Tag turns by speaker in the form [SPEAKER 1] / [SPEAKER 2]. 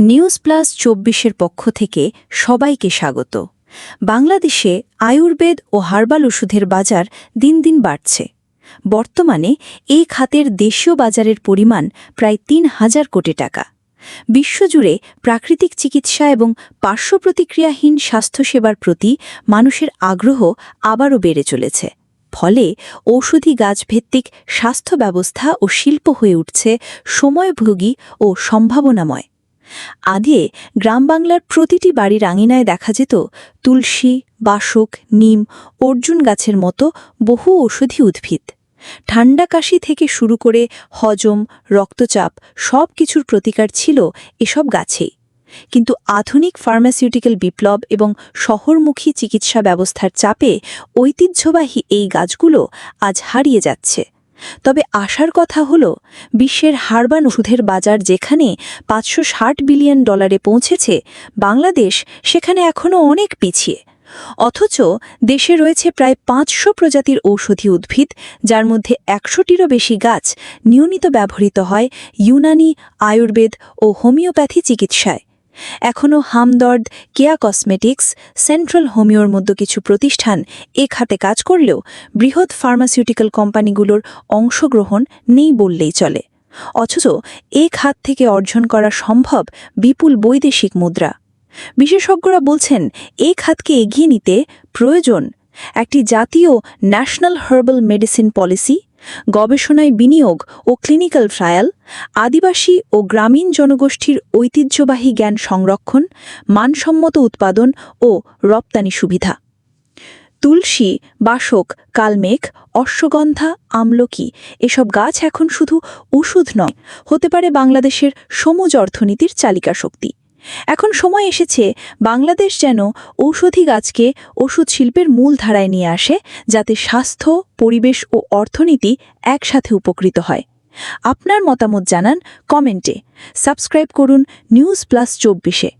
[SPEAKER 1] News plus চব্বিশের পক্ষ থেকে সবাইকে স্বাগত। বাংলাদেশে আয়ুর্বেদ ও হার্বাল ওষুধের বাজার দিন দিন বাড়ছে। বর্তমানে এই খাতের দেশীয় বাজারের পরিমাণ প্রায় তিন হাজার কোটি টাকা। বিশ্বজুড়ে প্রাকৃতিক চিকিৎসা এবং পার্শ্ব প্রতিক্রিয়াহীন স্বাস্থ্যসেবার প্রতি মানুষের আগ্রহ আবারও বেড়ে চলেছে। ফলে ঔষধি গাছভিত্তিক স্বাস্থ্য ব্যবস্থা ও শিল্প হয়ে উঠছে সময়ভোগী ও সম্ভাবনাময়। আগে গ্রাম বাংলার প্রতিটি বাড়ির আঙিনায় দেখা যেত তুলসী, বাসক, নিম, অর্জুন গাছের মতো বহু ঔষধি উদ্ভিদ। ঠান্ডা কাশি থেকে শুরু করে হজম, রক্তচাপ সব কিছুর প্রতিকার ছিল এসব গাছেই। কিন্তু আধুনিক ফার্মাসিউটিক্যাল বিপ্লব এবং শহরমুখী চিকিৎসা ব্যবস্থার চাপে ঐতিহ্যবাহী এই গাছগুলো আজ হারিয়ে যাচ্ছে। তবে আশার কথা হল, বিশ্বের হারবান ওষুধের বাজার যেখানে পাঁচশো ষাট বিলিয়ন ডলারে পৌঁছেছে, বাংলাদেশ সেখানে এখনও অনেক পিছিয়ে। অথচ দেশে রয়েছে প্রায় পাঁচশো প্রজাতির ঔষধি উদ্ভিদ, যার মধ্যে একশোটিরও বেশি গাছ নিয়মিত ব্যবহৃত হয় ইউনানি, আয়ুর্বেদ ও হোমিওপ্যাথি চিকিৎসায়। এখনও হামদর্দ কেয়া কসমেটিক্স, সেন্ট্রাল হোমিওর মতো কিছু প্রতিষ্ঠান এ খাতে কাজ করলেও বৃহৎ ফার্মাসিউটিক্যাল কোম্পানিগুলোর অংশগ্রহণ নেই বললেই চলে। অথচ এ খাত থেকে অর্জন করা সম্ভব বিপুল বৈদেশিক মুদ্রা। বিশেষজ্ঞরা বলছেন এই খাতকে এগিয়ে নিতে প্রয়োজন একটি জাতীয় ন্যাশনাল হার্বাল মেডিসিন পলিসি গবেষণায় বিনিয়োগ ও ক্লিনিক্যাল ট্রায়াল আদিবাসী ও গ্রামীণ জনগোষ্ঠীর ঐতিহ্যবাহী জ্ঞান সংরক্ষণ, মানসম্মত উৎপাদন ও রপ্তানি সুবিধা। তুলসী, বাসক, কালমেঘ, অশ্বগন্ধা, আমলকি এসব গাছ এখন শুধু ওষুধ নয়, হতে পারে বাংলাদেশের সমুজ অর্থনীতির চালিকা শক্তি এখন সময় এসেছে বাংলাদেশ যেন ঔষধি গাছকে ওষুধ শিল্পের মূল ধারায় নিয়ে আসে, যাতে স্বাস্থ্য, পরিবেশ ও অর্থনীতি একসাথে উপকৃত হয়। আপনার মতামত জানান কমেন্টে। সাবস্ক্রাইব করুন নিউজ প্লাস চব্বিশে।